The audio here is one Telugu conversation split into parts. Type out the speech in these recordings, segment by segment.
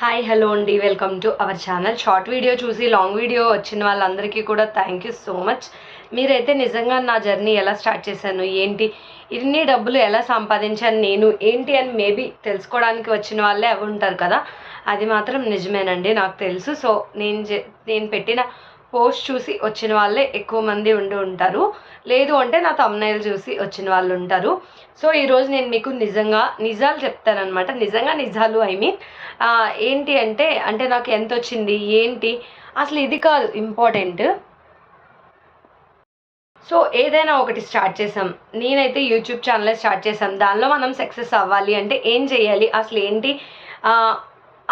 హాయ్ హలో అండి. Welcome to our channel short video చూసి లాంగ్ వీడియో వచ్చిన వాళ్ళందరికీ కూడా థ్యాంక్ యూ సో మచ్ మీరైతే నిజంగా నా జర్నీ ఎలా స్టార్ట్ చేశాను? ఏంటి? ఇన్ని డబ్బులు ఎలా సంపాదించాను నేను? ఏంటి అని మేబీ తెలుసుకోవడానికి వచ్చిన వాళ్ళే అవి ఉంటారు కదా. అది మాత్రం నిజమేనండి నాకు తెలుసు. సో నేను నేను పెట్టిన పోస్ట్ చూసి వచ్చిన వాళ్ళే ఎక్కువ మంది ఉండి ఉంటారు. లేదు అంటే నా తమ్నైల్ చూసి వచ్చిన వాళ్ళు ఉంటారు. సో ఈరోజు నేను మీకు నిజంగా నిజాలు చెప్తానమాట నిజంగా నిజాలు ఐ మీన్ ఏంటి అంటే అంటే నాకు ఎంత వచ్చింది ఏంటి? అసలు ఇది కాదు ఇంపార్టెంట్ సో ఏదైనా ఒకటి స్టార్ట్ చేసాం నేనైతే యూట్యూబ్ ఛానల్ స్టార్ట్ చేసాం దానిలో మనం సక్సెస్ అవ్వాలి అంటే ఏం చేయాలి? అసలు ఏంటి?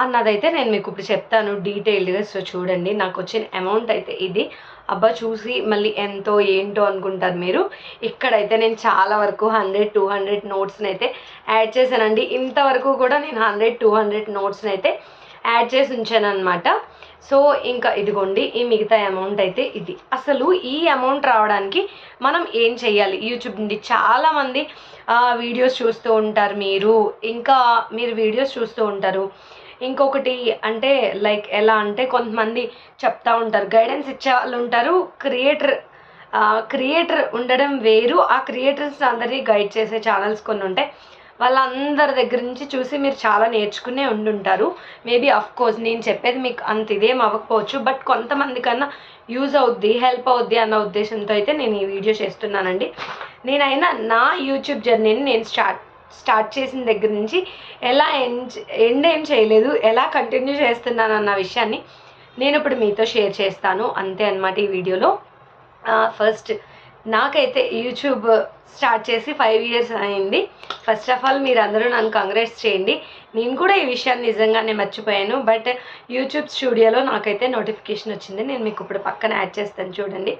అన్నదైతే నేను మీకు ఇప్పుడు చెప్తాను డీటెయిల్డ్గా. సో చూడండి నాకు వచ్చిన అమౌంట్ అయితే ఇది. అబ్బా చూసి మళ్ళీ ఎంతో ఏంటో అనుకుంటారు మీరు. ఇక్కడైతే నేను చాలా వరకు హండ్రెడ్ టూ హండ్రెడ్ నోట్స్ని అయితే యాడ్ చేశానండి. ఇంతవరకు కూడా నేను హండ్రెడ్ టూ హండ్రెడ్ నోట్స్ని అయితే యాడ్ చేసి ఉంచాను అనమాట సో ఇంకా ఇదిగోండి ఈ మిగతా అమౌంట్ అయితే ఇది. అసలు ఈ అమౌంట్ రావడానికి మనం ఏం చేయాలి? యూట్యూబ్ నుండి చాలామంది వీడియోస్ చూస్తూ ఉంటారు మీరు. ఇంకా మీరు వీడియోస్ చూస్తూ ఉంటారు. ఇంకొకటి అంటే లైక్ ఎలా అంటే కొంతమంది చెప్తా ఉంటారు. గైడెన్స్ ఇచ్చే వాళ్ళు ఉంటారు. క్రియేటర్ క్రియేటర్ ఉండడం వేరు. ఆ క్రియేటర్స్ అందరినీ గైడ్ చేసే ఛానల్స్ కొన్ని ఉంటాయి. వాళ్ళందరి దగ్గర నుంచి చూసి మీరు చాలా నేర్చుకునే ఉండుంటారు. మేబీ అఫ్ కోర్స్ నేను చెప్పేది మీకు అంత ఇదేం అవ్వకపోవచ్చు. బట్ కొంతమంది కన్నా యూజ్ అవుద్ది హెల్ప్ అవుద్ది అన్న ఉద్దేశంతో అయితే నేను ఈ వీడియో చేస్తున్నానండి. నేనైనా నా యూట్యూబ్ జర్నీని నేను స్టార్ట్ స్టార్ట్ చేసిన దగ్గర నుంచి ఎలా ఎండ్ ఎండ్ ఏం చేయలేదు ఎలా కంటిన్యూ చేస్తున్నాను అన్న విషయాన్ని నేను ఇప్పుడు మీతో షేర్ చేస్తాను. అంతే అనమాట ఈ వీడియోలో. ఫస్ట్ నాకైతే యూట్యూబ్ స్టార్ట్ చేసి ఫైవ్ ఇయర్స్ అయింది. ఫస్ట్ ఆఫ్ ఆల్ మీరు అందరూ నన్ను కంగ్రాట్స్ చేయండి. నేను కూడా ఈ విషయాన్ని నిజంగానే మర్చిపోయాను. బట్ యూట్యూబ్ స్టూడియోలో నాకైతే నోటిఫికేషన్ వచ్చింది. నేను మీకు ఇప్పుడు పక్కన యాడ్ చేస్తాను చూడండి.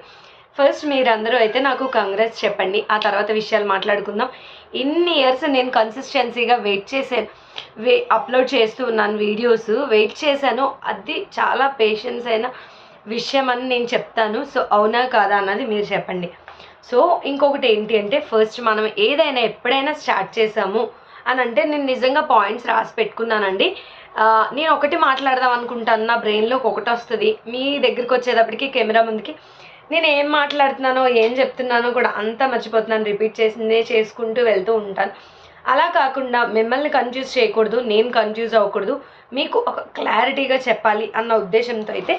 ఫస్ట్ మీరందరూ అయితే నాకు కాంగ్రెస్ చెప్పండి. ఆ తర్వాత విషయాలు మాట్లాడుకుందాం. ఇన్ని ఇయర్స్ నేను కన్సిస్టెన్సీగా వెయిట్ చేశాను. వే అప్లోడ్ చేస్తూ ఉన్నాను వీడియోస్ వెయిట్ చేశాను. అది చాలా పేషెన్స్ అయిన విషయం అని నేను చెప్తాను. సో అవునా కాదా అన్నది మీరు చెప్పండి. సో ఇంకొకటి ఏంటి అంటే ఫస్ట్ మనం ఏదైనా ఎప్పుడైనా స్టార్ట్ చేసాము అని అంటే నేను నిజంగా పాయింట్స్ రాసి పెట్టుకున్నానండి. నేను ఒకటి మాట్లాడదాం అనుకుంటాను. నా బ్రెయిన్లోకి ఒకటి వస్తుంది. మీ దగ్గరికి వచ్చేటప్పటికి కెమెరా ముందుకి నేను ఏం మాట్లాడుతున్నానో ఏం చెప్తున్నానో కూడా అంతా మర్చిపోతున్నాను. రిపీట్ చేసిందే చేసుకుంటూ వెళ్తూ ఉంటాను. అలా కాకుండా మిమ్మల్ని కన్ఫ్యూజ్ చేయకూడదు నేను కన్ఫ్యూజ్ అవ్వకూడదు. మీకు ఒక క్లారిటీగా చెప్పాలి అన్న ఉద్దేశంతో అయితే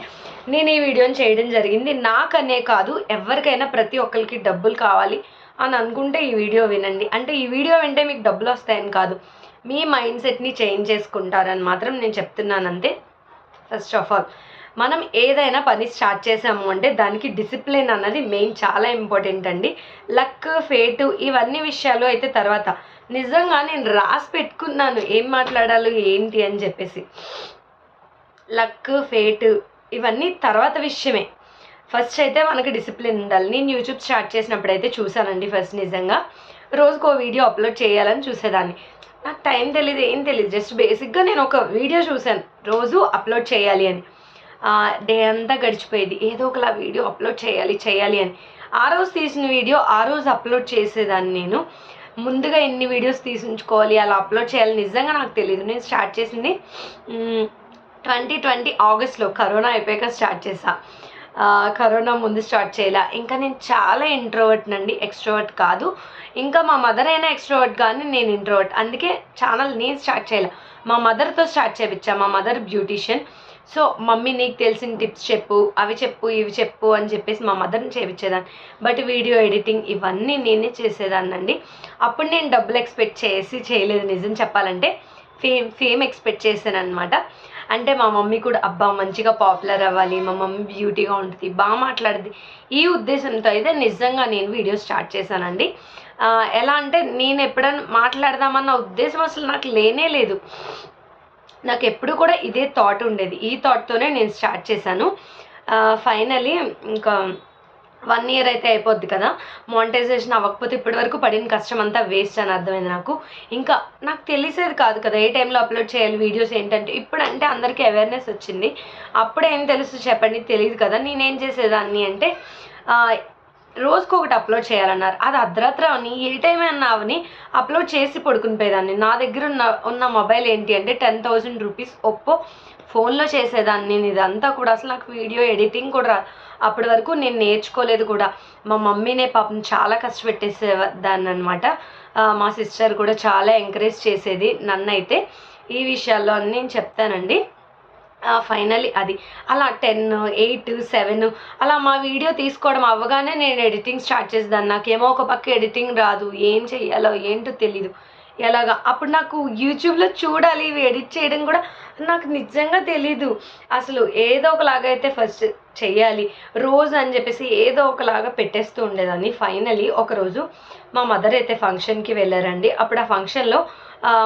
నేను ఈ వీడియోని చేయడం జరిగింది. నాకనే కాదు ఎవరికైనా ప్రతి ఒక్కరికి డబ్బులు కావాలి అని అనుకుంటే ఈ వీడియో వినండి. అంటే ఈ వీడియో వింటే మీకు డబ్బులు వస్తాయని కాదు. మీ మైండ్ సెట్ని చేంజ్ చేసుకుంటారని మాత్రం నేను చెప్తున్నాను అంతే. ఫస్ట్ ఆఫ్ ఆల్ మనం ఏదైనా పని స్టార్ట్ చేసాము అంటే దానికి డిసిప్లిన్ అన్నది మెయిన్ చాలా ఇంపార్టెంట్ అండి. లక్ ఫేట్ ఇవన్నీ విషయాలు అయితే తర్వాత. నిజంగా నేను రాసి పెట్టుకున్నాను. ఏం మాట్లాడాలి ఏంటి అని చెప్పేసి. లక్ ఫేట్ ఇవన్నీ తర్వాత విషయమే. ఫస్ట్ అయితే మనకి డిసిప్లిన్ ఉండాలి. నేను యూట్యూబ్ స్టార్ట్ చేసినప్పుడు అయితే చూసానండి ఫస్ట్ నిజంగా. రోజుకో వీడియో అప్లోడ్ చేయాలని చూసేదాన్ని. నాకు టైం తెలియదు ఏం తెలియదు జస్ట్ బేసిక్గా నేను ఒక వీడియో చూశాను. రోజు అప్లోడ్ చేయాలి అని. డే అంతా గడిచిపోయేది. ఏదో ఒకలా వీడియో అప్లోడ్ చేయాలి చేయాలి అని. ఆ రోజు తీసిన వీడియో ఆ రోజు అప్లోడ్ చేసేదాన్ని నేను. ముందుగా ఎన్ని వీడియోస్ తీసుకోవాలి అలా అప్లోడ్ చేయాలి నిజంగా నాకు తెలియదు నేను స్టార్ట్ చేసింది ట్వంటీ ట్వంటీ ఆగస్ట్లో కరోనా అయిపోయాక స్టార్ట్ చేసా కరోనా ముందు స్టార్ట్ చేయాల. ఇంకా నేను చాలా ఇంట్రోవర్ట్ నండి. ఎక్స్ట్రోవర్ట్ కాదు. ఇంకా మా మదర్ అయినా ఎక్స్ట్రోవర్ట్ కానీ నేను ఇంట్రోవర్ట్ అందుకే ఛానల్ నేను స్టార్ట్ చేయాల. మా మదర్తో స్టార్ట్ చేయించా మా మదర్ బ్యూటీషియన్ సో మమ్మీ నీకు తెలిసిన టిప్స్ చెప్పు అవి చెప్పు ఇవి చెప్పు అని చెప్పేసి మా మదర్ని చేయించేదాన్ని బట్ వీడియో ఎడిటింగ్ ఇవన్నీ నేనే చేసేదాన్నండి. అప్పుడు నేను డబ్బులు ఎక్స్పెక్ట్ చేసి చేయలేదు. నిజం చెప్పాలంటే ఫేమ్ ఫేమ్ ఎక్స్పెక్ట్ చేశాను అనమాట అంటే మా మమ్మీ కూడా అబ్బా మంచిగా పాపులర్ అవ్వాలి మా మమ్మీ బ్యూటీగా ఉంటుంది బాగా మాట్లాడుద్ది. ఈ ఉద్దేశంతో అయితే నిజంగా నేను వీడియో స్టార్ట్ చేశానండి. ఎలా అంటే నేను ఎప్పుడైనా మాట్లాడదామన్న ఉద్దేశం అసలు నాకు లేనే లేదు. నాకు ఎప్పుడు కూడా ఇదే థాట్ ఉండేది. ఈ థాట్తోనే నేను స్టార్ట్ చేశాను. ఫైనలీ ఇంకా వన్ ఇయర్ అయితే అయిపోద్ది కదా. మానిటైజేషన్ అవ్వకపోతే ఇప్పటివరకు పడిన కష్టం అంతా వేస్ట్ అని అర్థమైంది నాకు. ఇంకా నాకు తెలిసేది కాదు కదా ఏ టైంలో అప్లోడ్ చేయాలి వీడియోస్ ఏంటంటే ఇప్పుడంటే అందరికీ అవేర్నెస్ వచ్చింది. అప్పుడేం ఏం తెలుసు చెప్పండి తెలియదు కదా. నేనేం చేసేదాన్ని అంటే రోజుకు ఒకటి అప్లోడ్ చేయాలన్నారు. అది అర్ధరాత్రి అవని ఏ టైం అన్నా అవని అప్లోడ్ చేసి పడుకునిపోయేదాన్ని నా దగ్గర ఉన్న ఉన్న మొబైల్ ఏంటి అంటే టెన్ థౌజండ్ రూపీస్ ఒప్పో ఫోన్లో చేసేదాన్ని. నేను ఇదంతా కూడా అసలు నాకు వీడియో ఎడిటింగ్ కూడా రా అప్పటి వరకు నేను నేర్చుకోలేదు కూడా. మా మమ్మీనే పాపం చాలా కష్టపెట్టేసే దాన్ని అనమాట మా సిస్టర్ కూడా చాలా ఎంకరేజ్ చేసేది నన్ను అయితే ఈ విషయాల్లో అన్నీ నేను చెప్తానండి. ఫైనలీ అది. అలా టెన్ ఎయిట్ సెవెన్ అలా మా వీడియో తీసుకోవడం అవ్వగానే నేను ఎడిటింగ్ స్టార్ట్ చేసేదాన్ని. నాకేమో ఒక పక్క ఎడిటింగ్ రాదు. ఏం చెయ్యాలో ఏంటో తెలీదు. ఎలాగా? అప్పుడు నాకు యూట్యూబ్లో చూడాలి ఇవి ఎడిట్ చేయడం కూడా నాకు నిజంగా తెలీదు. అసలు ఏదో ఒకలాగా అయితే ఫస్ట్ చెయ్యాలి. రోజు అని చెప్పేసి ఏదో ఒకలాగా పెట్టేస్తూ ఉండేదాన్ని. ఫైనలీ ఒకరోజు మా మదర్ అయితే ఫంక్షన్కి వెళ్ళారండి. అప్పుడు ఆ ఫంక్షన్లో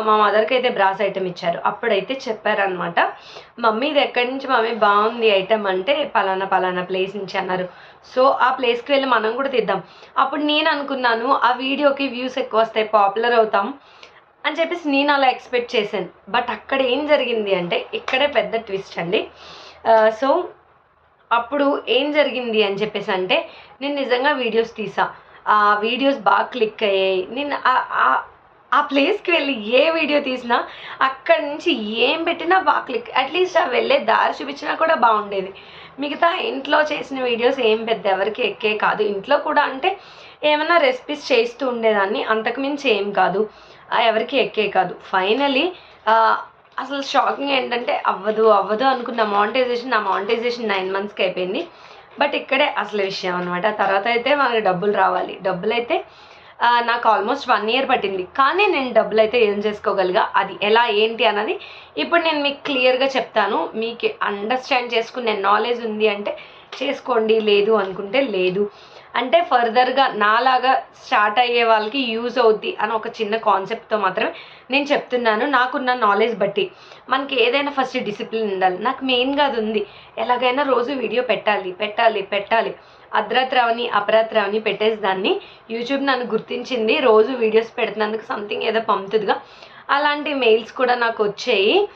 మా మదర్కి అయితే బ్రాస్ ఐటమ్ ఇచ్చారు. అప్పుడైతే చెప్పారనమాట మమ్మీ ఇది ఎక్కడి నుంచి మమ్మీ బాగుంది ఐటెం అంటే పలానా పలానా ప్లేస్ నుంచి అన్నారు. సో ఆ ప్లేస్కి వెళ్ళి మనం కూడా తీద్దాం. అప్పుడు నేను అనుకున్నాను ఆ వీడియోకి వ్యూస్ ఎక్కువ వస్తాయి పాపులర్ అవుతాం అని చెప్పేసి నేను అలా ఎక్స్పెక్ట్ చేశాను. బట్ అక్కడ ఏం జరిగింది అంటే ఇక్కడే పెద్ద ట్విస్ట్ అండి. సో అప్పుడు ఏం జరిగింది అని చెప్పేసి అంటే నేను నిజంగా వీడియోస్ తీసా. ఆ వీడియోస్ బాగా క్లిక్ అయ్యాయి. నేను ఆ ప్లేస్కి వెళ్ళి ఏ వీడియో తీసినా అక్కడి నుంచి ఏం పెట్టినా బాగా క్లిక్. అట్లీస్ట్ ఆ వెళ్ళే దారి చూపించినా కూడా బాగుండేది. మిగతా ఇంట్లో చేసిన వీడియోస్ ఏం పెద్ద ఎవరికి ఎక్కే కాదు. ఇంట్లో కూడా అంటే ఏమైనా రెసిపీస్ చేస్తూ ఉండేదాన్ని. అంతకుమించి ఏం కాదు. ఎవరికి ఎక్కే కాదు. ఫైనలీ అసలు షాకింగ్ ఏంటంటే అవ్వదు అవ్వదు అనుకున్న మానిటైజేషన్ నా మానిటైజేషన్ నైన్ మంత్స్కి అయిపోయింది. బట్ ఇక్కడే అసలు విషయం అనమాట తర్వాత అయితే మనకి డబ్బులు రావాలి. డబ్బులు అయితే నాకు ఆల్మోస్ట్ వన్ ఇయర్ పట్టింది. కానీ నేను డబ్బులు అయితే ఏం చేసుకోగలిగా? అది ఎలా ఏంటి అన్నది ఇప్పుడు నేను మీకు క్లియర్గా చెప్తాను. మీకు అండర్స్టాండ్ చేసుకునే నాలెడ్జ్ ఉంది అంటే చేసుకోండి లేదు అనుకుంటే లేదు. అంటే ఫర్దర్గా నాలాగా స్టార్ట్ అయ్యే వాళ్ళకి యూజ్ అవుద్ది అని ఒక చిన్న కాన్సెప్ట్తో మాత్రమే నేను చెప్తున్నాను. నాకున్న నాలెడ్జ్ బట్టి. మనకి ఏదైనా ఫస్ట్ డిసిప్లిన్ ఉండాలి. నాకు మెయిన్గా అది ఉంది. ఎలాగైనా రోజు వీడియో పెట్టాలి పెట్టాలి పెట్టాలి. అర్ధరాత్రి అపరాత్రవని పెట్టేసి దాన్ని యూట్యూబ్ నన్ను గుర్తించింది. రోజు వీడియోస్ పెడుతున్నందుకు సంథింగ్ ఏదో పంపుతుందిగా. అలాంటి మెయిల్స్ కూడా నాకు వచ్చాయి.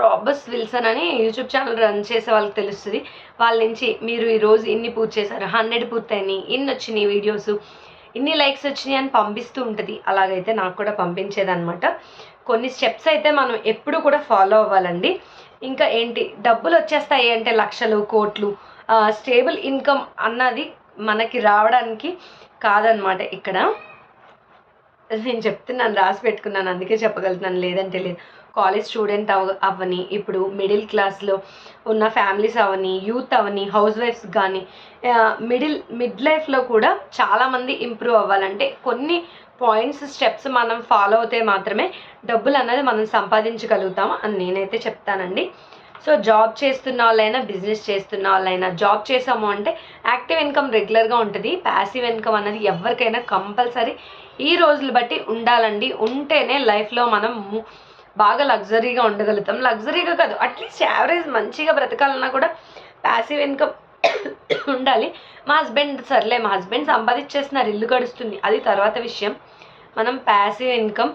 రాబర్స్ విల్సన్ అని యూట్యూబ్ ఛానల్ రన్ చేసే వాళ్ళకి తెలుస్తుంది. వాళ్ళ నుంచి మీరు ఈరోజు ఇన్ని పూర్తి చేశారు. హండ్రెడ్ పూర్తయినాయి. ఇన్ని వచ్చినాయి వీడియోస్ ఇన్ని లైక్స్ వచ్చినాయి అని పంపిస్తూ ఉంటుంది. అలాగైతే నాకు కూడా పంపించేదనమాట కొన్ని స్టెప్స్ అయితే మనం ఎప్పుడు కూడా ఫాలో అవ్వాలండి. ఇంకా ఏంటి? డబ్బులు వచ్చేస్తాయి అంటే లక్షలు కోట్లు స్టేబుల్ ఇన్కమ్ అన్నది మనకి రావడానికి కాదనమాట ఇక్కడ. నేను చెప్తున్నాను రాసి పెట్టుకున్నాను అందుకే చెప్పగలుగుతున్నాను లేదంటే లేదు కాలేజ్ స్టూడెంట్ అవ అవని ఇప్పుడు మిడిల్ క్లాస్లో ఉన్న ఫ్యామిలీస్ అవని యూత్ అవని హౌస్ వైఫ్స్ కానీ మిడిల్ మిడ్ లైఫ్లో కూడా చాలామంది ఇంప్రూవ్ అవ్వాలంటే కొన్ని పాయింట్స్ స్టెప్స్ మనం ఫాలో అవుతే మాత్రమే డబ్బులు అన్నది మనం సంపాదించగలుగుతాం అని నేనైతే చెప్తానండి. సో జాబ్ చేస్తున్న వాళ్ళైనా బిజినెస్ చేస్తున్న వాళ్ళైనా జాబ్ చేసాము అంటే యాక్టివ్ ఇన్కమ్ రెగ్యులర్గా ఉంటుంది. ప్యాసివ్ ఇన్కమ్ అనేది ఎవరికైనా కంపల్సరీ. ఈ రోజులు బట్టి ఉండాలండి. ఉంటేనే లైఫ్లో మనం బాగా లగ్జరీగా ఉండగలుగుతాం. లగ్జరీగా కాదు అట్లీస్ట్ యావరేజ్ మంచిగా బ్రతకాలన్నా కూడా ప్యాసివ్ ఇన్కమ్ ఉండాలి. మా హస్బెండ్ సర్లే మా హస్బెండ్ సంపాదించేస్తున్నారు ఇల్లు గడుస్తుంది. అది తర్వాత విషయం. మనం ప్యాసివ్ ఇన్కమ్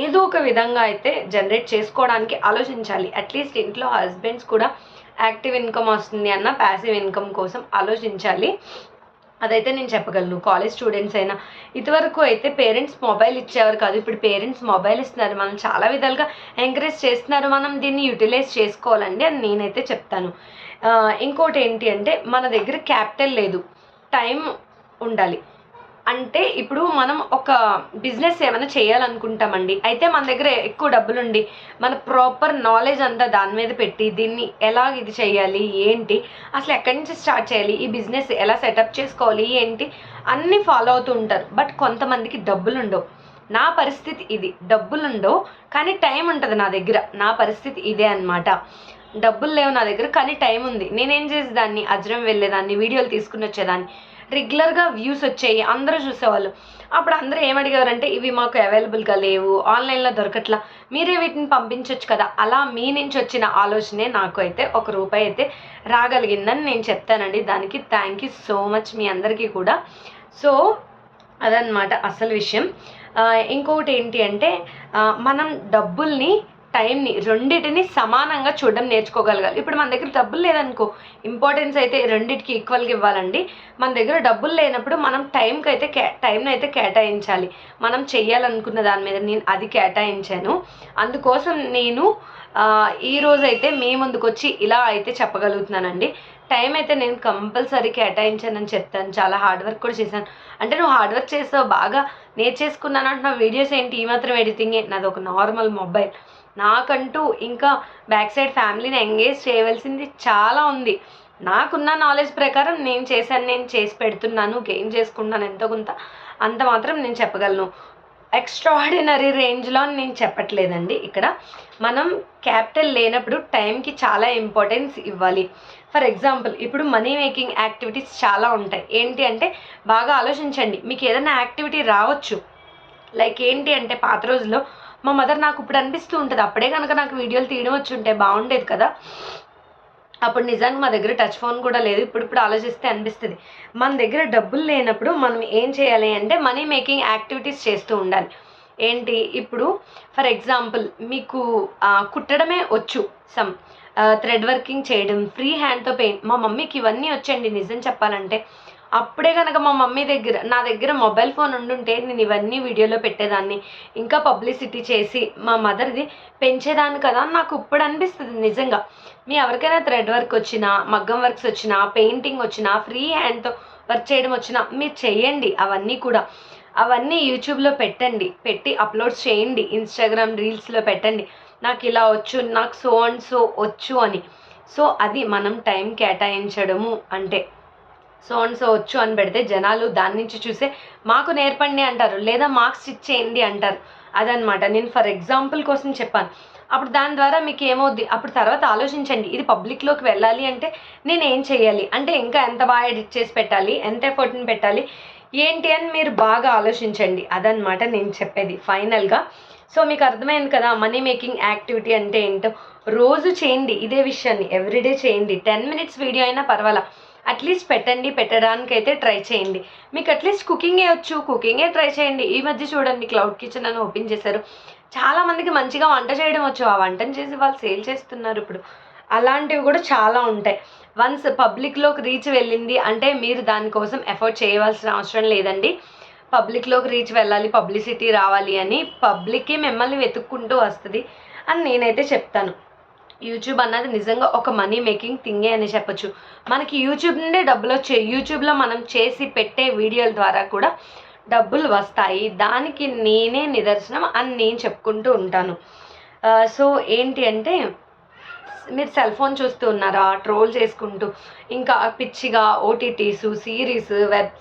ఏదో ఒక విధంగా అయితే జనరేట్ చేసుకోవడానికి ఆలోచించాలి. అట్లీస్ట్ ఇంట్లో హస్బెండ్స్ కూడా యాక్టివ్ ఇన్కమ్ వస్తుంది అన్న ప్యాసివ్ ఇన్కమ్ కోసం ఆలోచించాలి. అదైతే నేను చెప్పగలను. కాలేజ్ స్టూడెంట్స్ అయినా ఇదివరకు అయితే పేరెంట్స్ మొబైల్ ఇచ్చేవారు కాదు. ఇప్పుడు పేరెంట్స్ మొబైల్ ఇస్తున్నారు. మనం చాలా విధాలుగా ఎంకరేజ్ చేస్తున్నారు. మనం దీన్ని యూటిలైజ్ చేసుకోవాలండి అని నేనైతే చెప్తాను. ఇంకోటి ఏంటి అంటే మన దగ్గర క్యాపిటల్ లేదు. టైం ఉండాలి. అంటే ఇప్పుడు మనం ఒక బిజినెస్ ఏమైనా చేయాలనుకుంటామండి. అయితే మన దగ్గర ఎక్కువ డబ్బులుండి మన ప్రాపర్ నాలెడ్జ్ అంతా దాని మీద పెట్టి దీన్ని ఎలా ఇది చేయాలి ఏంటి అసలు ఎక్కడి నుంచి స్టార్ట్ చేయాలి ఈ బిజినెస్ ఎలా సెటప్ చేసుకోవాలి ఏంటి అన్నీ ఫాలో అవుతూ ఉంటారు. బట్ కొంతమందికి డబ్బులు ఉండవు నా పరిస్థితి ఇది. డబ్బులుండవు కానీ టైం ఉంటుంది నా దగ్గర. నా పరిస్థితి ఇదే అనమాట డబ్బులు లేవు నా దగ్గర కానీ టైం ఉంది. నేనేం చేసేదాన్ని? అజ్రం వెళ్ళేదాన్ని వీడియోలు తీసుకుని వచ్చేదాన్ని. రెగ్యులర్గా వ్యూస్ వచ్చాయి అందరూ చూసేవాళ్ళు. అప్పుడు అందరూ ఏమడిగారంటే ఇవి మాకు అవైలబుల్గా లేవు ఆన్లైన్లో దొరకట్లా మీరే వీటిని పంపించవచ్చు కదా అలా మీ నుంచి వచ్చిన ఆలోచనే నాకు అయితే ఒక రూపాయి అయితే రాగలిగిందని నేను చెప్తానండి. దానికి థ్యాంక్ యూ సో మచ్ మీ అందరికీ కూడా. సో అదనమాట అసలు విషయం. ఇంకొకటి ఏంటి అంటే మనం డబ్బుల్ని టైంని రెండింటిని సమానంగా చూడడం నేర్చుకోగలగాలి. ఇప్పుడు మన దగ్గర డబ్బులు లేదనుకో ఇంపార్టెన్స్ అయితే రెండింటికి ఈక్వల్గా ఇవ్వాలండి. మన దగ్గర డబ్బులు లేనప్పుడు మనం టైంకి అయితే కే టైంని అయితే కేటాయించాలి. మనం చెయ్యాలనుకున్న దాని మీద నేను అది కేటాయించాను. అందుకోసం నేను ఆ, ఈ అయితే మీ ముందుకు వచ్చి ఇలా అయితే చెప్పగలుగుతున్నానండి. టైం అయితే నేను కంపల్సరీ కేటాయించానని చెప్తాను. చాలా హార్డ్ వర్క్ కూడా చేశాను. అంటే నువ్వు హార్డ్ వర్క్ చేస్తావు బాగా నేర్చేసుకున్నాను అంటున్న వీడియోస్ ఏంటి ఈ మాత్రం ఎడిటింగే నాది ఒక నార్మల్ మొబైల్. నాకంటూ ఇంకా బ్యాక్ సైడ్ ఫ్యామిలీని ఎంగేజ్ చేయవలసింది చాలా ఉంది. నాకున్న నాలెడ్జ్ ప్రకారం నేను చేశాను నేను చేసి పెడుతున్నాను గెయిన్ చేసుకుంటున్నాను ఎంతో కొంత అంత మాత్రం నేను చెప్పగలను. ఎక్స్ట్రాడినరీ రేంజ్లో అని నేను చెప్పట్లేదండి. ఇక్కడ మనం క్యాపిటల్ లేనప్పుడు టైంకి చాలా ఇంపార్టెన్స్ ఇవ్వాలి. ఫర్ ఎగ్జాంపుల్ ఇప్పుడు మనీ మేకింగ్ యాక్టివిటీస్ చాలా ఉంటాయి. ఏంటి అంటే బాగా ఆలోచించండి. మీకు ఏదైనా యాక్టివిటీ రావచ్చు. లైక్ ఏంటి అంటే పాత రోజుల్లో మా మదర్ నాకు ఇప్పుడు అనిపిస్తూ ఉంటుంది. అప్పుడే కనుక నాకు వీడియోలు తీయడం వచ్చి ఉంటే బాగుండేది కదా. అప్పుడు నిజానికి మా దగ్గర టచ్ ఫోన్ కూడా లేదు. ఇప్పుడు ఇప్పుడు ఆలోచిస్తే అనిపిస్తుంది. మన దగ్గర డబ్బులు లేనప్పుడు మనం ఏం చేయాలి అంటే మనీ మేకింగ్ యాక్టివిటీస్ చేస్తూ ఉండాలి. ఏంటి? ఇప్పుడు ఫర్ ఎగ్జాంపుల్ మీకు కుట్టడమే వచ్చు. సమ్ థ్రెడ్ వర్కింగ్ చేయడం ఫ్రీ హ్యాండ్తో పెయింట్ మా మమ్మీకి ఇవన్నీ వచ్చండి. నిజం చెప్పాలంటే అప్పుడే కనుక మా మమ్మీ దగ్గర నా దగ్గర మొబైల్ ఫోన్ ఉండుంటే నేను ఇవన్నీ వీడియోలో పెట్టేదాన్ని. ఇంకా పబ్లిసిటీ చేసి మా మదర్ది పెంచేదాన్ని కదా నాకు ఇప్పుడు అనిపిస్తుంది నిజంగా. మీ ఎవరికైనా థ్రెడ్ వర్క్ వచ్చినా మగ్గం వర్క్స్ వచ్చినా పెయింటింగ్ వచ్చినా ఫ్రీ హ్యాండ్తో వర్క్ చేయడం వచ్చినా మీరు చేయండి అవన్నీ కూడా. అవన్నీ యూట్యూబ్లో పెట్టండి. పెట్టి అప్లోడ్ చేయండి. ఇన్స్టాగ్రామ్ రీల్స్లో పెట్టండి. నాకు ఇలా వచ్చు నాకు సో అండ్ సో వచ్చు అని. సో అది మనం టైం కేటాయించడము అంటే. సో అండ్ సో వచ్చు అని పెడితే జనాలు దాని నుంచి చూసే మాకు నేర్పండి అంటారు లేదా మాకు స్టిచ్ చేయండి అంటారు. అదనమాట నేను ఫర్ ఎగ్జాంపుల్ కోసం చెప్పాను. అప్పుడు దాని ద్వారా మీకు ఏమవుద్ది? అప్పుడు తర్వాత ఆలోచించండి. ఇది పబ్లిక్లోకి వెళ్ళాలి అంటే నేను ఏం చేయాలి? అంటే ఇంకా ఎంత బాగా ఎడిట్ చేసి పెట్టాలి? ఎంత ఎఫర్ట్ని పెట్టాలి? ఏంటి అని మీరు బాగా ఆలోచించండి. అదనమాట నేను చెప్పేది. ఫైనల్గా సో మీకు అర్థమైంది కదా? మనీ మేకింగ్ యాక్టివిటీ అంటే ఏంటో? రోజు చేయండి. ఇదే విషయాన్ని. ఎవ్రీడే చేయండి. టెన్ మినిట్స్ వీడియో అయినా పర్వాలా. అట్లీస్ట్ పెట్టండి పెట్టడానికైతే ట్రై చేయండి. మీకు అట్లీస్ట్ కుకింగే వచ్చు కుకింగే ట్రై చేయండి. ఈ మధ్య చూడండి క్లౌడ్ కిచెన్ అని ఓపెన్ చేశారు. చాలామందికి మంచిగా వంట చేయడం వచ్చు. ఆ వంటను చేసి వాళ్ళు సేల్ చేస్తున్నారు ఇప్పుడు. అలాంటివి కూడా చాలా ఉంటాయి. వన్స్ పబ్లిక్లోకి రీచ్ వెళ్ళింది అంటే మీరు దానికోసం ఎఫర్ట్ చేయవలసిన అవసరం లేదండి. పబ్లిక్లోకి రీచ్ వెళ్ళాలి పబ్లిసిటీ రావాలి అని పబ్లిక్కి మిమ్మల్ని వెతుక్కుంటూ వస్తుంది అని నేనైతే చెప్తాను. యూట్యూబ్ అన్నది నిజంగా ఒక మనీ మేకింగ్ థింగే అని చెప్పొచ్చు. మనకి యూట్యూబ్ నుండే డబ్బులు వచ్చాయి యూట్యూబ్లో మనం చేసి పెట్టే వీడియోల ద్వారా కూడా డబ్బులు వస్తాయి. దానికి నేనే నిదర్శనం అని నేను చెప్పుకుంటూ ఉంటాను. సో ఏంటి అంటే మీరు సెల్ ఫోన్ చూస్తూ ఉన్నారా? ట్రోల్ చేసుకుంటూ ఇంకా పిచ్చిగా ఓటీటీస్ సిరీస్ వెబ్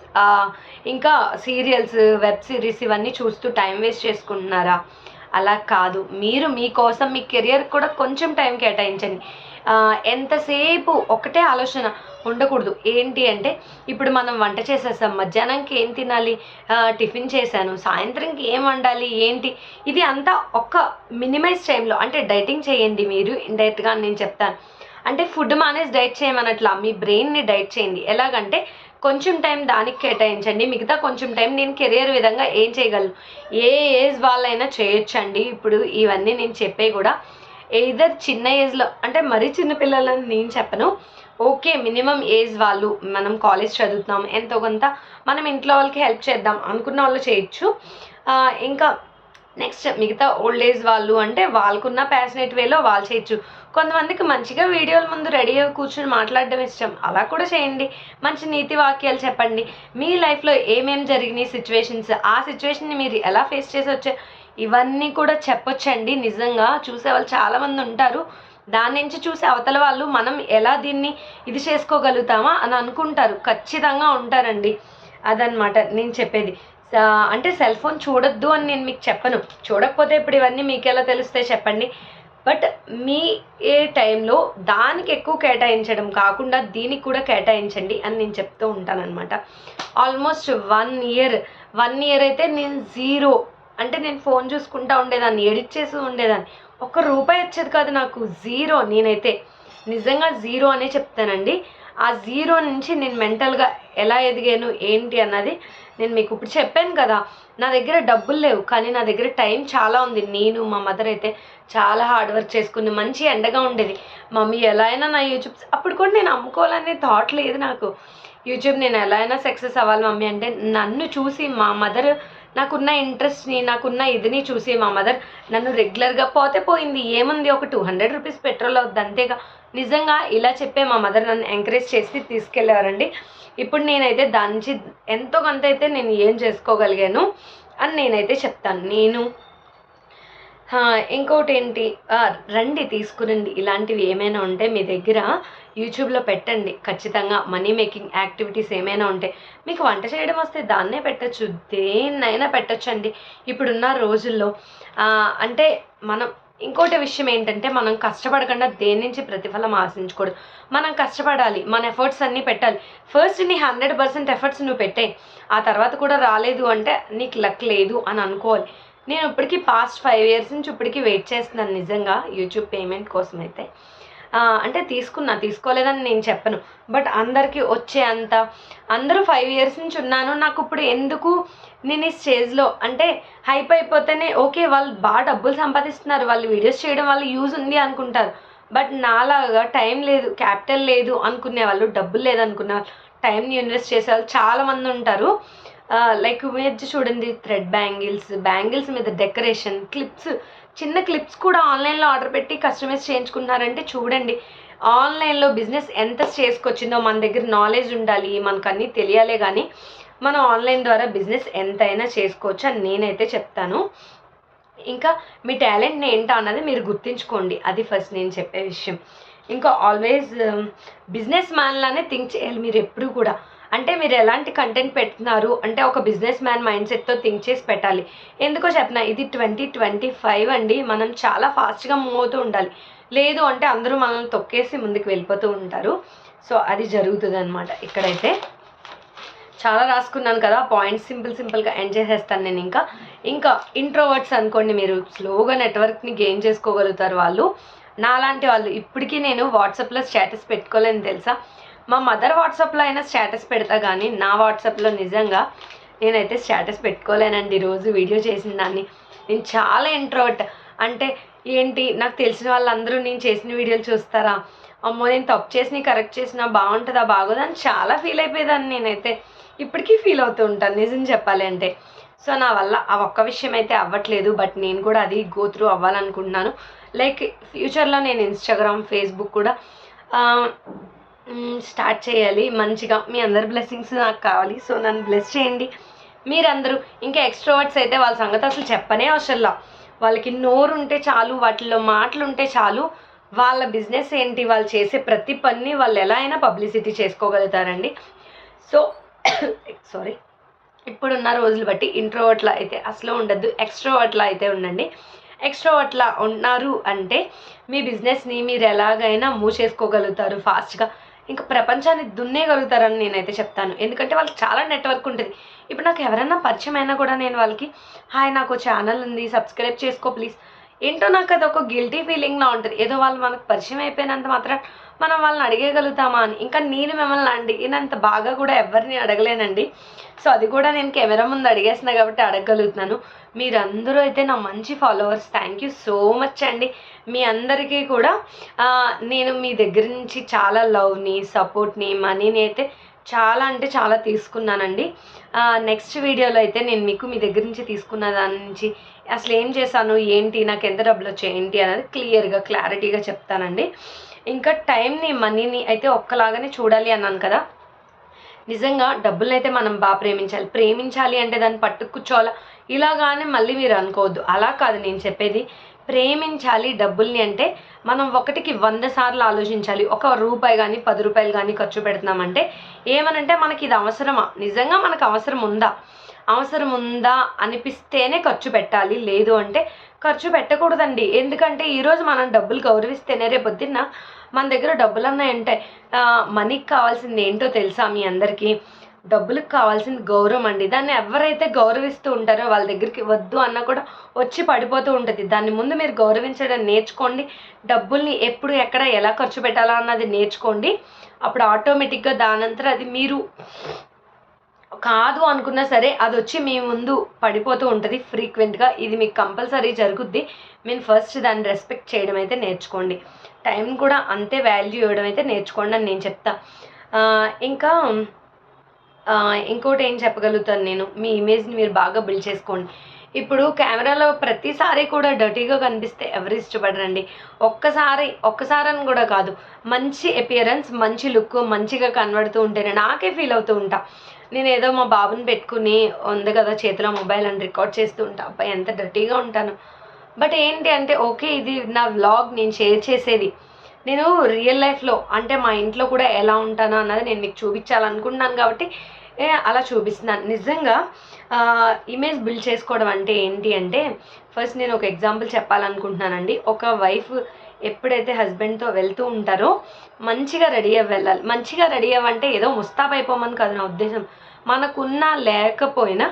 ఇంకా సీరియల్స్ వెబ్ సిరీస్ ఇవన్నీ చూస్తూ టైం వేస్ట్ చేసుకుంటున్నారా? అలా కాదు. మీరు మీకోసం మీ కెరియర్ కూడా కొంచెం టైం కేటాయించండి. ఎంతసేపు ఒకటే ఆలోచన ఉండకూడదు. ఏంటి అంటే ఇప్పుడు మనం వంట చేసేస్తాం మధ్యాహ్నంకి ఏం తినాలి టిఫిన్ చేశాను సాయంత్రంకి ఏం వండాలి ఏంటి? ఇది అంతా ఒక్క మినిమైజ్ టైంలో అంటే డైటింగ్ చేయండి మీరు ఇండైరెక్ట్గా నేను చెప్తాను. అంటే ఫుడ్ మానేసి డైట్ చేయమనట్లా మీ బ్రెయిన్ని డైట్ చేయండి. ఎలాగంటే కొంచెం టైం దానికి కేటాయించండి. మిగతా కొంచెం టైం నేను కెరియర్ విధంగా ఏం చేయగలను? ఏ ఏజ్ వాళ్ళైనా చేయొచ్చండి. ఇప్పుడు ఇవన్నీ నేను చెప్పే కూడా ఏదర్ చిన్న ఏజ్లో అంటే మరీ చిన్న పిల్లలని నేను చెప్పను. ఓకే మినిమం ఏజ్ వాళ్ళు మనం కాలేజ్ చదువుతున్నాం ఎంతో కొంత మనం ఇంట్లో వాళ్ళకి హెల్ప్ చేద్దాం అనుకున్న వాళ్ళు చేయొచ్చు. ఇంకా నెక్స్ట్ మిగతా ఓల్డ్ ఏజ్ వాళ్ళు అంటే వాళ్ళకున్న ప్యాషనేట్ వేలో వాళ్ళు చేయొచ్చు. కొంతమందికి మంచిగా వీడియోల ముందు రెడీగా కూర్చొని మాట్లాడడం ఇష్టం. అలా కూడా చేయండి. మంచి నీతి వాక్యాలు చెప్పండి. మీ లైఫ్లో ఏమేమి జరిగినాయి సిచ్యువేషన్స్ ఆ సిచ్యువేషన్ని మీరు ఎలా ఫేస్ చేసి వచ్చే ఇవన్నీ కూడా చెప్పొచ్చండి. నిజంగా చూసే వాళ్ళు చాలామంది ఉంటారు. దాని నుంచి చూసి అవతల వాళ్ళు మనం ఎలా దీన్ని ఇది చేసుకోగలుగుతామా అని అనుకుంటారు. ఖచ్చితంగా ఉంటారండి. అదనమాట నేను చెప్పేది. అంటే సెల్ ఫోన్ చూడొద్దు అని నేను మీకు చెప్పను. చూడకపోతే ఇప్పుడు ఇవన్నీ మీకు ఎలా తెలుస్తాయి చెప్పండి. బట్ మీ ఏ టైంలో దానికి ఎక్కువ కేటాయించడం కాకుండా దీనికి కూడా కేటాయించండి అని నేను చెప్తూ ఉంటానన్నమాట. Almost one year one year అయితే నేను జీరో అంటే నేను ఫోన్ చూసుకుంటా ఉండేదాన్ని ఎడిట్ చేసి ఉండేదాన్ని. ఒక్క రూపాయి వచ్చేది కాదు నాకు జీరో నేనైతే. నిజంగా జీరో అనే చెప్తానండి. ఆ జీరో నుంచి నేను మెంటల్గా ఎలా ఎదిగాను ఏంటి అన్నది నేను మీకు ఇప్పుడు చెప్పాను కదా. నా దగ్గర డబ్బులు లేవు కానీ నా దగ్గర టైం చాలా ఉంది. నేను మా మదర్ అయితే చాలా హార్డ్ వర్క్ చేసుకుని మంచి ఎండగా ఉండేది. మమ్మీ ఎలా అయినా నా యూట్యూబ్ అప్పుడు కూడా నేను అమ్ముకోవాలనే థాట్ లేదు నాకు. యూట్యూబ్ నేను ఎలా అయినా సక్సెస్ అవ్వాలి మమ్మీ అంటే నన్ను చూసి మా మదర్ నాకున్న ఇంట్రెస్ట్ని నాకున్న ఇదిని చూసి మా మదర్ నన్ను రెగ్యులర్గా పోతే పోయింది. ఏముంది ఒక టూ హండ్రెడ్ రూపీస్ పెట్రోల్ అవుద్ది అంతేగా. నిజంగా ఇలా చెప్పే మా మదర్ నన్ను ఎంకరేజ్ చేసి తీసుకెళ్ళేవారండి ఇప్పుడు నేనైతే దాని నుంచి ఎంతో కొంత అయితే నేను ఏం చేసుకోగలిగాను అని నేనైతే చెప్తాను. నేను ఇంకోటి ఏంటి? రండి తీసుకురండి. ఇలాంటివి ఏమైనా ఉంటే మీ దగ్గర యూట్యూబ్లో పెట్టండి. ఖచ్చితంగా మనీ మేకింగ్ యాక్టివిటీస్ ఏమైనా ఉంటే. మీకు వంట చేయడం వస్తే దాన్నే పెట్టచ్చు. దేన్నైనా పెట్టచ్చండి. ఇప్పుడున్న రోజుల్లో అంటే మనం ఇంకోటి విషయం ఏంటంటే మనం కష్టపడకుండా దేని నుంచి ప్రతిఫలం ఆశించకూడదు. మనం కష్టపడాలి మన ఎఫర్ట్స్ అన్నీ పెట్టాలి. ఫస్ట్ నీ హండ్రెడ్ పర్సెంట్ ఎఫర్ట్స్ నువ్వు పెట్టే. ఆ తర్వాత కూడా రాలేదు అంటే నీకు లక్ లేదు అని అనుకోవాలి. నేను ఇప్పటికీ పాస్ట్ ఫైవ్ ఇయర్స్ నుంచి ఇప్పటికీ వెయిట్ చేస్తున్నాను నిజంగా యూట్యూబ్ పేమెంట్ కోసం అయితే అంటే తీసుకున్నా తీసుకోలేదని నేను చెప్పను. బట్ అందరికీ వచ్చే అంత అందరూ ఫైవ్ ఇయర్స్ నుంచి ఉన్నాను. నాకు ఇప్పుడు ఎందుకు నేను ఈ స్టేజ్లో అంటే హైప్ అయిపోతేనే ఓకే వాళ్ళు బాగా డబ్బులు సంపాదిస్తున్నారు. వాళ్ళు వీడియోస్ చేయడం వల్ల యూజ్ ఉంది అనుకుంటారు. బట్ నాలాగా టైం లేదు క్యాపిటల్ లేదు అనుకునే వాళ్ళు డబ్బులు లేదనుకునే వాళ్ళు టైంని ఇన్వెస్ట్ చేసే వాళ్ళు చాలామంది ఉంటారు. లైక్ మీరు చూడండి థ్రెడ్ బ్యాంగిల్స్ బ్యాంగిల్స్ మీద డెకరేషన్ క్లిప్స్ చిన్న క్లిప్స్ కూడా ఆన్లైన్లో ఆర్డర్ పెట్టి కస్టమైజ్ చేయించుకున్నారంటే చూడండి. ఆన్లైన్లో బిజినెస్ ఎంత చేసుకొచ్చిందో మన దగ్గర నాలెడ్జ్ ఉండాలి మనకు అన్నీ తెలియాలే కానీ మనం ఆన్లైన్ ద్వారా బిజినెస్ ఎంతైనా చేసుకోవచ్చు అని నేనైతే చెప్తాను. ఇంకా మీ టాలెంట్ని ఏంటో అన్నది మీరు గుర్తించుకోండి. అది ఫస్ట్ నేను చెప్పే విషయం. ఇంకా ఆల్వేస్ బిజినెస్ మ్యాన్లానే థింక్ చేయాలి మీరు ఎప్పుడు కూడా. అంటే మీరు ఎలాంటి కంటెంట్ పెడుతున్నారు? అంటే ఒక బిజినెస్ మ్యాన్ మైండ్ సెట్తో థింక్ చేసి పెట్టాలి. ఎందుకో చెప్పిన ఇది ట్వంటీ ట్వంటీ ఫైవ్ అండి. మనం చాలా ఫాస్ట్గా మూవ్ అవుతూ ఉండాలి. లేదు అంటే అందరూ మనల్ని తొక్కేసి ముందుకు వెళ్ళిపోతూ ఉంటారు. సో అది జరుగుతుంది అనమాట ఇక్కడైతే. చాలా రాసుకున్నాను కదా పాయింట్స్ సింపుల్ సింపుల్గా ఎండ్ చేసేస్తాను నేను ఇంకా. ఇంకా ఇంట్రోవర్ట్స్ అనుకోండి మీరు స్లోగా నెట్వర్క్ని గెయిన్ చేసుకోగలుగుతారు వాళ్ళు. నాలాంటి వాళ్ళు ఇప్పటికీ నేను వాట్సాప్లో స్టేటస్ పెట్టుకోలేను తెలుసా? మా మదర్ వాట్సాప్లో అయినా స్టేటస్ పెడతా కానీ నా వాట్సాప్లో నిజంగా నేనైతే స్టేటస్ పెట్టుకోలేనండి రోజు వీడియో చేసిన దాన్ని. నేను చాలా ఇంట్రోట్ అంటే ఏంటి నాకు తెలిసిన వాళ్ళందరూ నేను చేసిన వీడియోలు చూస్తారా? అమ్మో నేను తప్పు చేసిన కరెక్ట్ చేసినా బాగుంటుందా బాగోదా అని చాలా ఫీల్ అయిపోయేదాన్ని నేనైతే. ఇప్పటికీ ఫీల్ అవుతూ ఉంటాను నిజం చెప్పాలి అంటే. సో నా వల్ల ఆ ఒక్క విషయం అయితే అవ్వట్లేదు బట్ నేను కూడా అది గోత్రూ అవ్వాలనుకుంటున్నాను. లైక్ ఫ్యూచర్లో నేను ఇన్స్టాగ్రామ్ ఫేస్బుక్ కూడా స్టార్ట్ చేయాలి. మంచిగా మీ అందరి బ్లెస్సింగ్స్ నాకు కావాలి. సో నన్ను బ్లెస్ చేయండి. మీరందరూ ఇంకా ఎక్స్ట్రోవర్ట్స్ అయితే వాళ్ళ సంగతి అసలు చెప్పనే అవసరంలా వాళ్ళకి నోరు ఉంటే చాలు వాటిల్లో మాటలు ఉంటే చాలు. వాళ్ళ బిజినెస్ ఏంటి? వాళ్ళు చేసే ప్రతి పని వాళ్ళు ఎలా అయినా పబ్లిసిటీ చేసుకోగలుగుతారండి. సో సారీ ఇప్పుడున్న రోజులు బట్టి ఇంట్రోవర్ట్లా అయితే అసలు ఉండద్దు. ఎక్స్ట్రోవర్ట్లా అయితే ఉండండి. ఎక్స్ట్రోవర్ట్లా ఉన్నారు అంటే మీ బిజినెస్ని మీరు ఎలాగైనా మూవ్ చేసుకోగలుగుతారు ఫాస్ట్గా ఇంకా ప్రపంచాన్ని దున్నేయగలుగుతారని నేనైతే చెప్తాను. ఎందుకంటే వాళ్ళకి చాలా నెట్వర్క్ ఉంటుంది. ఇప్పుడు నాకు ఎవరైనా పరిచయం అయినా కూడా నేను వాళ్ళకి హాయ్ నాకు ఛానల్ ఉంది సబ్స్క్రైబ్ చేసుకో ప్లీజ్ ఏంటో నాకు అది ఒక గిల్టీ ఫీలింగ్లా ఉంటుంది. ఏదో వాళ్ళు మనకు పరిచయం అయిపోయినంత మాత్రం మనం వాళ్ళని అడిగేయగలుగుతామా అని. ఇంకా నేను మిమ్మల్ని అడిగినంత బాగా కూడా ఎవరిని అడగలేనండి. సో అది కూడా నేను కెమెరా ముందు అడిగేసిన కాబట్టి అడగగలుగుతున్నాను. మీరందరూ అయితే నా మంచి followers. Thank you so much అండి. మీ అందరికీ కూడా నేను మీ దగ్గర నుంచి చాలా లవ్ని సపోర్ట్ని మనీని అయితే చాలా అంటే చాలా తీసుకున్నానండి. నెక్స్ట్ వీడియోలో అయితే నేను మీకు మీ దగ్గర నుంచి తీసుకున్న దాని నుంచి అసలు ఏం చేశాను ఏంటి నాకు ఎంత డబ్బులు వచ్చాయి ఏంటి అనేది క్లియర్గా క్లారిటీగా చెప్తానండి. ఇంకా టైంని మనీని అయితే ఒక్కలాగానే చూడాలి అన్నాను కదా. నిజంగా డబ్బుల్ని అయితే మనం బాగా ప్రేమించాలి. ప్రేమించాలి అంటే దాన్ని పట్టు ఇలాగానే మళ్ళీ మీరు అనుకోవద్దు. అలా కాదు నేను చెప్పేది. ప్రేమించాలి డబ్బుల్ని అంటే మనం ఒకటికి వంద సార్లు ఆలోచించాలి. ఒక రూపాయి కానీ పది రూపాయలు కానీ ఖర్చు పెడుతున్నామంటే ఏమనంటే మనకి ఇది అవసరమా? నిజంగా మనకు అవసరం ఉందా? అవసరం ఉందా అనిపిస్తేనే ఖర్చు పెట్టాలి. లేదు అంటే ఖర్చు పెట్టకూడదండి. ఎందుకంటే ఈరోజు మనం డబ్బులు గౌరవిస్తేనే రేపు పొద్దున్న మన దగ్గర డబ్బులు అన్నాయి మనీకి కావాల్సింది ఏంటో తెలుసా మీ అందరికీ? డబ్బులకు కావాల్సింది గౌరవం అండి. దాన్ని ఎవరైతే గౌరవిస్తూ ఉంటారో వాళ్ళ దగ్గరికి వద్దు అన్న కూడా వచ్చి పడిపోతూ ఉంటుంది. దాన్ని ముందు మీరు గౌరవించడం నేర్చుకోండి. డబ్బుల్ని ఎప్పుడు ఎక్కడ ఎలా ఖర్చు పెట్టాలా అన్నది నేర్చుకోండి. అప్పుడు ఆటోమేటిక్గా దానంతరం అది మీరు కాదు అనుకున్నా సరే అది వచ్చి మీ ముందు పడిపోతూ ఉంటుంది ఫ్రీక్వెంట్గా. ఇది మీకు కంపల్సరీ జరుగుద్ది. మీరు ఫస్ట్ దాన్ని రెస్పెక్ట్ చేయడం అయితే నేర్చుకోండి. టైం కూడా అంతే వాల్యూ ఇవ్వడం అయితే నేర్చుకోండి అని నేను చెప్తా. ఇంకా ఇంకోటి ఏం చెప్పగలుగుతాను నేను? మీ ఇమేజ్ని మీరు బాగా బిల్డ్ చేసుకోండి. ఇప్పుడు కెమెరాలో ప్రతిసారి కూడా డర్టీగా కనిపిస్తే ఎవరు ఇష్టపడరండి? ఒక్కసారి ఒక్కసారి అని కూడా కాదు. మంచి అపియరెన్స్ మంచి లుక్ మంచిగా కనబడుతూ ఉంటేనే నాకే ఫీల్ అవుతూ ఉంటా. నేను ఏదో మా బాబుని పెట్టుకుని ఉంది కదా చేతిలో మొబైల్ అని రికార్డ్ చేస్తూ ఉంటా. అబ్బాయి ఎంత డర్టీగా ఉంటాను. బట్ ఏంటి అంటే ఓకే ఇది నా వ్లాగ్ నేను షేర్ చేసేది. నేను రియల్ లైఫ్లో అంటే మా ఇంట్లో కూడా ఎలా ఉంటానో అన్నది నేను మీకు చూపించాలనుకుంటున్నాను కాబట్టి ఏ, అలా చూపిస్తున్నాను. నిజంగా ఇమేజ్ బిల్డ్ చేసుకోవడం అంటే ఏంటి అంటే ఫస్ట్ నేను ఒక ఎగ్జాంపుల్ చెప్పాలనుకుంటున్నానండి. ఒక వైఫ్ ఎప్పుడైతే హస్బెండ్తో వెళ్తూ ఉంటారో మంచిగా రెడీ అవ్వి వెళ్ళాలి మంచిగా రెడీ అవ్వంటే ఏదో ముస్తాబ్ అయిపోమని కాదు నా ఉద్దేశం. మనకున్నా లేకపోయినా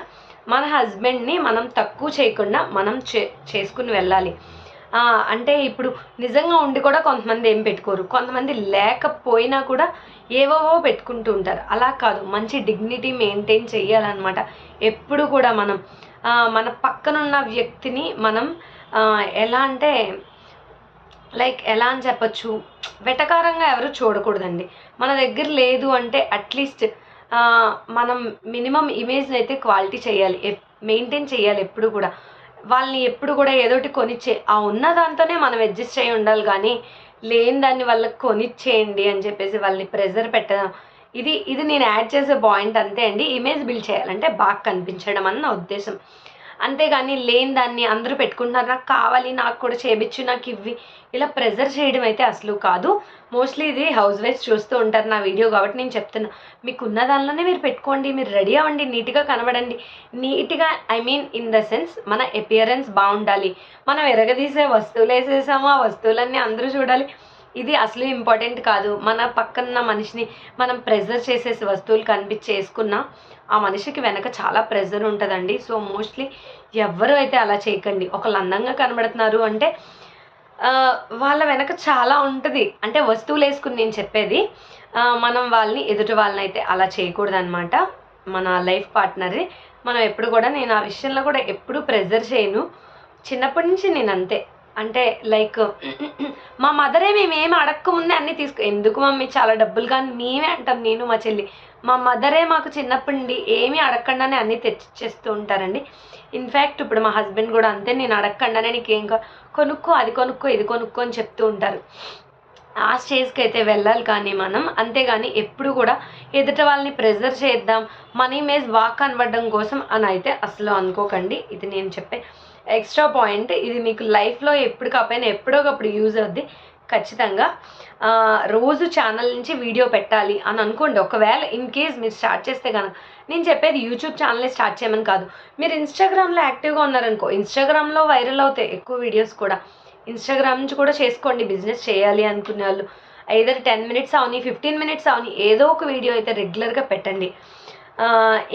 మన హస్బెండ్ని మనం తక్కువ చేయకుండా మనం చే చేసుకుని వెళ్ళాలి. అంటే ఇప్పుడు నిజంగా ఉండి కూడా కొంతమంది ఏం పెట్టుకోరు. కొంతమంది లేకపోయినా కూడా ఏవేవో పెట్టుకుంటూ ఉంటారు. అలా కాదు. మంచి డిగ్నిటీ మెయింటైన్ చేయాలన్నమాట ఎప్పుడు కూడా మనం మన పక్కనున్న వ్యక్తిని మనం ఎలా అంటే లైక్ ఎలా అని చెప్పచ్చు? వెటకారంగా ఎవరు చూడకూడదండి. మన దగ్గర లేదు అంటే అట్లీస్ట్ మనం మినిమం ఇమేజ్ని అయితే క్వాలిటీ చేయాలి మెయింటైన్ చేయాలి ఎప్పుడు కూడా. వాళ్ళని ఎప్పుడు కూడా ఏదోటి కొనిచ్చే ఆ ఉన్న దాంతోనే మనం అడ్జస్ట్ అయ్యి ఉండాలి కానీ లేని దాన్ని వాళ్ళకి కొనిచ్చేయండి అని చెప్పేసి వాళ్ళని ప్రెజర్ పెట్టడం. ఇది ఇది నేను యాడ్ చేసే పాయింట్ అంతే అండి. ఇమేజ్ బిల్డ్ చేయాలంటే బాగా కనిపించడం అని నా ఉద్దేశం. అంతేగాని లేని దాన్ని అందరూ పెట్టుకుంటున్నారు. నాకు కావాలి నాకు కూడా చేయించు నాకు ఇవ్వి. ఇలా ప్రెజర్ చేయడం అయితే అసలు కాదు. మోస్ట్లీ ఇది హౌస్ వైఫ్స్ చూస్తూ ఉంటారు నా వీడియో కాబట్టి నేను చెప్తున్నా. మీకు ఉన్న దానిలోనే మీరు పెట్టుకోండి మీరు రెడీ అవ్వండి నీట్గా కనబడండి. నీట్గా I mean in the sense మన అపియరెన్స్ బాగుండాలి. మనం ఎరగదీసే వస్తువులు వేసేసాము ఆ వస్తువులన్నీ అందరూ చూడాలి. ఇది అసలు ఇంపార్టెంట్ కాదు. మన పక్కన మనిషిని మనం ప్రెజర్ చేసేసి వస్తువులు కనిపించేసుకున్నా ఆ మనిషికి వెనక చాలా ప్రెజర్ ఉంటుందండి. సో మోస్ట్లీ ఎవరు అయితే అలా చేయకండి. ఒకళ్ళు అందంగా కనబడుతున్నారు అంటే వాళ్ళ వెనక చాలా ఉంటుంది. అంటే వస్తువులు వేసుకుని నేను చెప్పేది మనం వాళ్ళని ఎదుటి వాళ్ళని అయితే అలా చేయకూడదు అనమాట మన లైఫ్ పార్ట్నర్ని మనం ఎప్పుడు కూడా నేను ఆ విషయంలో కూడా ఎప్పుడు ప్రెజర్ చేయను. చిన్నప్పటి నుంచి నేను అంతే. అంటే లైక్ మా మదరే మేమేమి అడగకముందే అన్నీ తీసుకు ఎందుకు మమ్మీ చాలా డబ్బులు కానీ మేమే అంటాం. నేను మా చెల్లి మా మదరే మాకు చిన్నప్పటి నుండి ఏమీ అడగకుండానే అన్నీ తెచ్చిచ్చేస్తూ ఉంటారండి. ఇన్ఫ్యాక్ట్ ఇప్పుడు మా హస్బెండ్ కూడా అంతే నేను అడగకుండానే నీకు కా కొనుక్కో అది కొనుక్కో ఇది కొనుక్కో అని చెప్తూ ఉంటారు. ఆ స్టేజ్కి అయితే వెళ్ళాలి కానీ మనం అంతేగాని ఎప్పుడు కూడా ఎదుట వాళ్ళని ప్రెజర్ చేద్దాం మన ఇమేజ్ బాగా కనబడడం కోసం అని అయితే అసలు అనుకోకండి. ఇది నేను చెప్పే ఎక్స్ట్రా పాయింట్ ఇది మీకు లైఫ్లో ఎప్పుడు కాకపోయినా ఎప్పుడో ఒకప్పుడు యూజ్ అవుద్ది. ఖచ్చితంగా. రోజు ఛానల్ నుంచి వీడియో పెట్టాలి అని అనుకోండి. ఒకవేళ ఇన్ కేస్ మీరు స్టార్ట్ చేస్తే కనుక నేను చెప్పేది యూట్యూబ్ ఛానలే స్టార్ట్ చేయమని కాదు. మీరు ఇన్స్టాగ్రామ్లో యాక్టివ్గా ఉన్నారనుకో ఇన్స్టాగ్రామ్లో వైరల్ అవుతాయి ఎక్కువ వీడియోస్ కూడా. ఇన్స్టాగ్రామ్ నుంచి కూడా చేసుకోండి బిజినెస్ చేయాలి అనుకునే వాళ్ళు. ఐదర్ టెన్ మినిట్స్ అవని ఫిఫ్టీన్ మినిట్స్ అవని ఏదో ఒక వీడియో అయితే రెగ్యులర్గా పెట్టండి.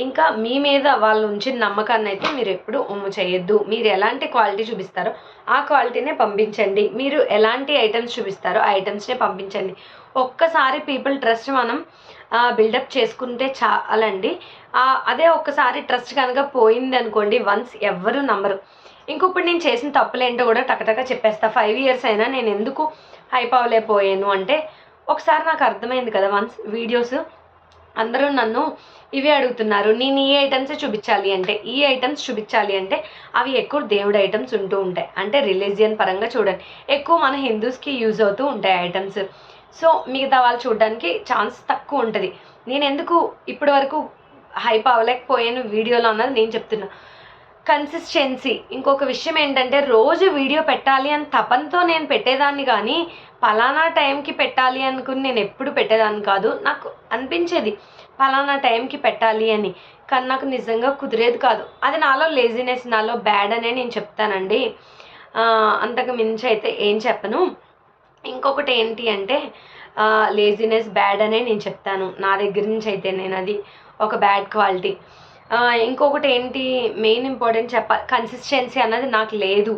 ఇంకా మీ మీద వాళ్ళు ఉంచిన నమ్మకాన్ని అయితే మీరు ఎప్పుడు ఉమ్ము చేయొద్దు. మీరు ఎలాంటి క్వాలిటీ చూపిస్తారో ఆ క్వాలిటీనే పంపించండి. మీరు ఎలాంటి ఐటమ్స్ చూపిస్తారో ఆ ఐటమ్స్నే పంపించండి. ఒక్కసారి పీపుల్ ట్రస్ట్ మనం బిల్డప్ చేసుకుంటే చాలండి. అదే ఒక్కసారి ట్రస్ట్ కనుక పోయింది అనుకోండి వన్స్ ఎవ్వరు నమ్మరు. ఇంకొప్పుడు నేను చేసిన తప్పులేంటో కూడా టకటక చెప్పేస్తా. ఫైవ్ ఇయర్స్ అయినా నేను ఎందుకు హైప్ అవ్వలేకపోయాను అంటే ఒకసారి నాకు అర్థమైంది కదా వన్స్ వీడియోస్. అందరూ నన్ను ఇవే అడుగుతున్నారు. నేను ఈ ఐటమ్సే చూపించాలి అంటే ఈ ఐటమ్స్ చూపించాలి అంటే అవి ఎక్కువ దేవుడి ఐటమ్స్ ఉంటూ ఉంటాయి. అంటే రిలీజియన్ పరంగా చూడండి. ఎక్కువ మన హిందూస్కి యూజ్ అవుతూ ఉంటాయి ఐటమ్స్ సో మిగతా వాళ్ళు చూడడానికి ఛాన్స్ తక్కువ ఉంటుంది. నేను ఎందుకు ఇప్పటి వరకు హైప్ అవ్వలేకపోయాను? వీడియోలో అన్నది నేను చెప్తున్నా. కన్సిస్టెన్సీ ఇంకొక విషయం ఏంటంటే రోజు వీడియో పెట్టాలి అని తపంతో నేను పెట్టేదాన్ని కానీ పలానా టైంకి పెట్టాలి అనుకుని నేను ఎప్పుడు పెట్టేదాన్ని కాదు. నాకు అనిపించేది పలానా టైంకి పెట్టాలి అని. కానీ నాకు నిజంగా కుదిరేది కాదు. అది నాలో లేజినెస్ నాలో బ్యాడ్ అనే నేను చెప్తానండి. అంతకు మించి అయితే ఏం చెప్పను. ఇంకొకటి ఏంటి అంటే లేజినెస్ బ్యాడ్ అనే నేను చెప్తాను. నా దగ్గర నుంచి అయితే నేను అది ఒక బ్యాడ్ క్వాలిటీ ఇంకొకటి ఏంటి మెయిన్ ఇంపార్టెంట్ చెప్ప కన్సిస్టెన్సీ అన్నది నాకు లేదు.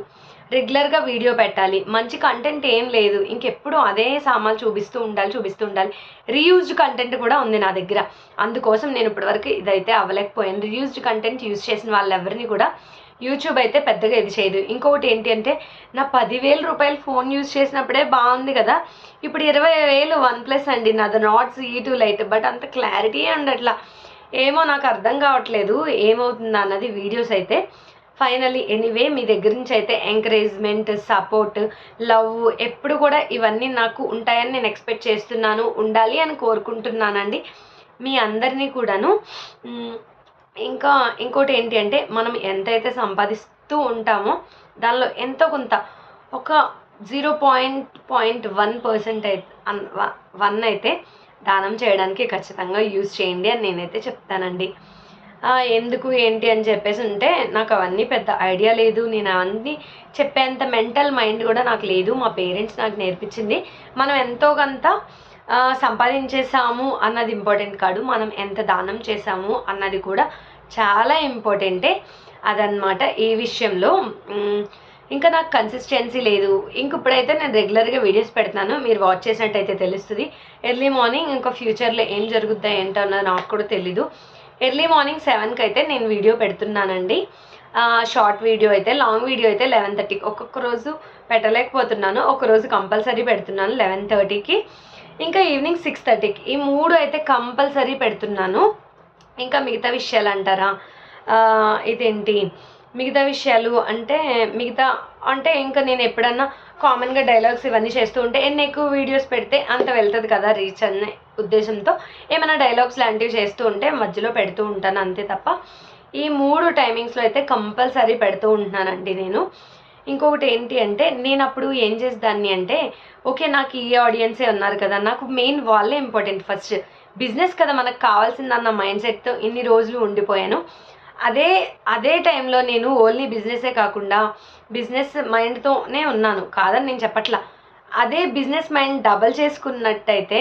రెగ్యులర్గా వీడియో పెట్టాలి. మంచి కంటెంట్ ఏం లేదు. ఇంకెప్పుడు అదే సామాన్లు చూపిస్తూ ఉండాలి చూపిస్తూ ఉండాలి. రీయూజ్డ్ కంటెంట్ కూడా ఉంది నా దగ్గర. అందుకోసం నేను ఇప్పటివరకు ఇదైతే అవ్వలేకపోయాను. రీయూజ్డ్ కంటెంట్ యూజ్ చేసిన వాళ్ళెవరిని కూడా యూట్యూబ్ అయితే పెద్దగా ఇది చేయదు. ఇంకొకటి ఏంటి అంటే నా పదివేల రూపాయలు ఫోన్ యూజ్ చేసినప్పుడే బాగుంది కదా. ఇప్పుడు ఇరవై వేలు వన్ ప్లస్ అండి. నాది నాట్ ఈ టూ లైట్ బట్ అంత క్లారిటీ ఉండట్లా. ఏమో నాకు అర్థం కావట్లేదు ఏమవుతుంది అన్నది వీడియోస్ అయితే. ఫైనలీ ఎనీవే మీ దగ్గర నుంచి అయితే ఎంకరేజ్మెంట్ సపోర్ట్ లవ్ ఎప్పుడు కూడా ఇవన్నీ నాకు ఉంటాయని నేను ఎక్స్పెక్ట్ చేస్తున్నాను ఉండాలి అని కోరుకుంటున్నానండి. మీ అందరినీ కూడాను. ఇంకా ఇంకోటి ఏంటి అంటే మనం ఎంతైతే సంపాదిస్తూ ఉంటామో దానిలో ఎంతో కొంత ఒక zero point point one percent అయితే వన్ అయితే దానం చేయడానికి ఖచ్చితంగా యూజ్ చేయండి అని నేనైతే చెప్తానండి. ఎందుకు ఏంటి అని చెప్పేసి ఉంటే నాకు అవన్నీ పెద్ద ఐడియా లేదు. నేను అవన్నీ చెప్పేంత మెంటల్ మైండ్ కూడా నాకు లేదు. మా పేరెంట్స్ నాకు నేర్పించింది. మనం ఎంతో కొంత సంపాదించేసాము అన్నది ఇంపార్టెంట్ కాదు. మనం ఎంత దానం చేసాము అన్నది కూడా చాలా ఇంపార్టెంటే. అదనమాట ఈ విషయంలో. ఇంకా నాకు కన్సిస్టెన్సీ లేదు. ఇంక ఇప్పుడైతే నేను రెగ్యులర్గా వీడియోస్ పెడతాను. మీరు వాచ్ చేసినట్టయితే తెలుస్తుంది. ఎర్లీ మార్నింగ్ ఇంకా ఫ్యూచర్లో ఏం జరుగుద్దా ఏంటో అన్నది నాకు కూడా తెలీదు. ఎర్లీ మార్నింగ్ సెవెన్కి అయితే నేను వీడియో పెడుతున్నానండి. షార్ట్ వీడియో అయితే లాంగ్ వీడియో అయితే లెవెన్ థర్టీకి ఒక్కొక్క రోజు పెట్టలేకపోతున్నాను. ఒక రోజు కంపల్సరీ పెడుతున్నాను లెవెన్ థర్టీకి ఇంకా ఈవినింగ్ సిక్స్ థర్టీకి ఈ మూడు అయితే కంపల్సరీ పెడుతున్నాను. ఇంకా మిగతా విషయాలు అంటారా? ఇదేంటి? మిగతా విషయాలు అంటే మిగతా అంటే ఇంకా నేను ఎప్పుడన్నా కామన్గా డైలాగ్స్ ఇవన్నీ చేస్తూ ఉంటే ఎన్ని ఎక్కువ వీడియోస్ పెడితే అంత వెళ్తుంది కదా రీచ్ అనే ఉద్దేశంతో ఏమైనా డైలాగ్స్ లాంటివి చేస్తూ ఉంటే మధ్యలో పెడుతూ ఉంటాను అంతే తప్ప. ఈ మూడు టైమింగ్స్లో అయితే కంపల్సరీ పెడుతూ ఉంటున్నానండి నేను. ఇంకొకటి ఏంటి అంటే నేను అప్పుడు ఏం చేసేదాన్ని అంటే ఓకే నాకు ఈ ఆడియన్సే ఉన్నారు కదా నాకు మెయిన్ వాళ్ళే ఇంపార్టెంట్ ఫస్ట్ బిజినెస్ కదా మనకు కావాల్సిందన్న మైండ్ సెట్తో ఇన్ని రోజులు ఉండిపోయాను. అదే అదే టైంలో నేను ఓన్లీ బిజినెసే కాకుండా బిజినెస్ మైండ్తోనే ఉన్నాను. కాదని నేను చెప్పట్లా. అదే బిజినెస్ మైండ్ డబల్ చేసుకున్నట్టయితే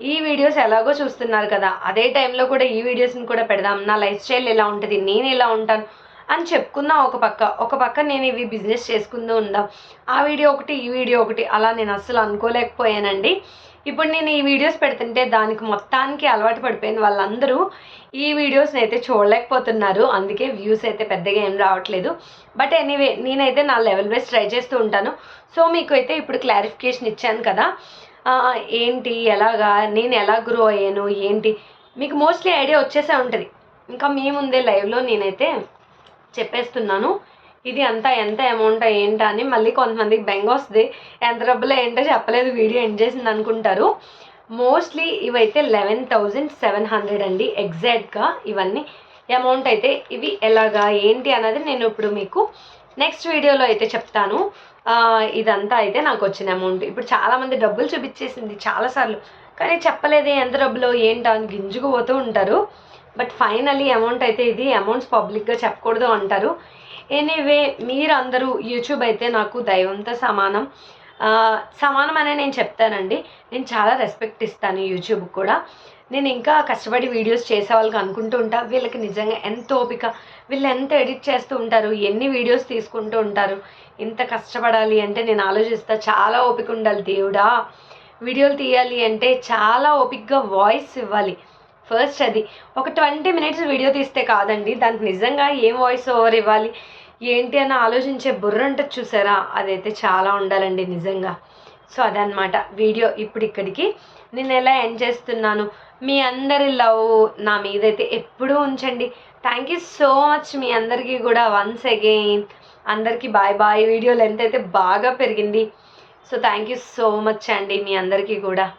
ఈ వీడియోస్ ఎలాగో చూస్తున్నారు కదా అదే టైంలో కూడా ఈ వీడియోస్ని కూడా పెడదాం. నా లైఫ్ స్టైల్ ఎలా ఉంటుంది నేను ఎలా ఉంటాను అని చెప్పుకుందాం ఒక పక్క ఒక పక్క నేను ఇవి బిజినెస్ చేసుకుంటూ ఉందాం. ఆ వీడియో ఒకటి ఈ వీడియో ఒకటి అలా నేను అస్సలు అనుకోలేకపోయానండి. ఇప్పుడు నేను ఈ వీడియోస్ పెడుతుంటే దానికి మొత్తానికి అలవాటు పడిపోయిన వాళ్ళందరూ ఈ వీడియోస్ని అయితే చూడలేకపోతున్నారు. అందుకే వ్యూస్ అయితే పెద్దగా ఏం రావట్లేదు. బట్ ఎనీవే నేనైతే నా లెవెల్ వైజ్ ట్రై చేస్తూ ఉంటాను. సో మీకు అయితే ఇప్పుడు క్లారిఫికేషన్ ఇచ్చాను కదా. ఏంటి ఎలాగా నేను ఎలా గ్రో అయ్యాను ఏంటి? మీకు మోస్ట్లీ ఐడియా వచ్చేసే ఉంటుంది. ఇంకా మేముందే లైవ్లో నేనైతే చెప్పేస్తున్నాను. ఇది అంతా ఎంత అమౌంట్ ఏంటా అని మళ్ళీ కొంతమందికి బెంగ వస్తుంది. ఎంత డబ్బులు ఏంటో చెప్పలేదు వీడియో ఎండ్ చేసింది అనుకుంటారు. మోస్ట్లీ ఇవైతే లెవెన్ థౌజండ్ సెవెన్ హండ్రెడ్ అండి ఎగ్జాక్ట్గా ఇవన్నీ. అమౌంట్ అయితే ఇవి ఎలాగా ఏంటి అన్నది నేను ఇప్పుడు మీకు నెక్స్ట్ వీడియోలో అయితే చెప్తాను. ఇదంతా అయితే నాకు వచ్చిన అమౌంట్ ఇప్పుడు చాలామంది డబ్బులు చూపించేసింది చాలాసార్లు. కానీ చెప్పలేదు ఎంత డబ్బులు ఏంటో అని గింజుకుపోతూ ఉంటారు. బట్ ఫైనలీ అమౌంట్ అయితే ఇది అమౌంట్స్ పబ్లిక్గా చెప్పకూడదు అంటారు. ఎనీవే మీరందరూ యూట్యూబ్ అయితే నాకు దైవంతో సమానం. సమానం అనే నేను చెప్తానండి. నేను చాలా రెస్పెక్ట్ ఇస్తాను యూట్యూబ్ కూడా. నేను ఇంకా కష్టపడి వీడియోస్ చేసే వాళ్ళకి అనుకుంటూ ఉంటా. వీళ్ళకి నిజంగా ఎంత ఓపిక వీళ్ళు ఎంత ఎడిట్ చేస్తూ ఉంటారు ఎన్ని వీడియోస్ తీసుకుంటూ ఉంటారు ఇంత కష్టపడాలి అంటే నేను ఆలోచిస్తా. చాలా ఓపిక ఉండాలి దేవుడా. వీడియోలు తీయాలి అంటే చాలా ఓపిక్గా వాయిస్ ఇవ్వాలి. ఫస్ట్ అది. ఒక ట్వంటీ మినిట్స్ వీడియో తీస్తే కాదండి దానికి నిజంగా ఏం వాయిస్ ఓవర్ ఇవ్వాలి? ఏంటి అని ఆలోచించే బుర్ర ఉంటుంది చూసారా? అదైతే చాలా ఉండాలండి నిజంగా. సో అదనమాట వీడియో ఇప్పుడు ఇక్కడికి. నేను ఎలా ఎండ్ చేస్తున్నాను? మీ అందరి లవ్ నా మీదైతే ఎప్పుడూ ఉంచండి. థ్యాంక్ యూ సో మచ్ మీ అందరికీ కూడా వన్స్ అగైన్ అందరికీ బాయ్ బాయ్ వీడియో లెంత్ అయితే బాగా పెరిగింది. So thank you so much అండి మీ అందరికీ కూడా.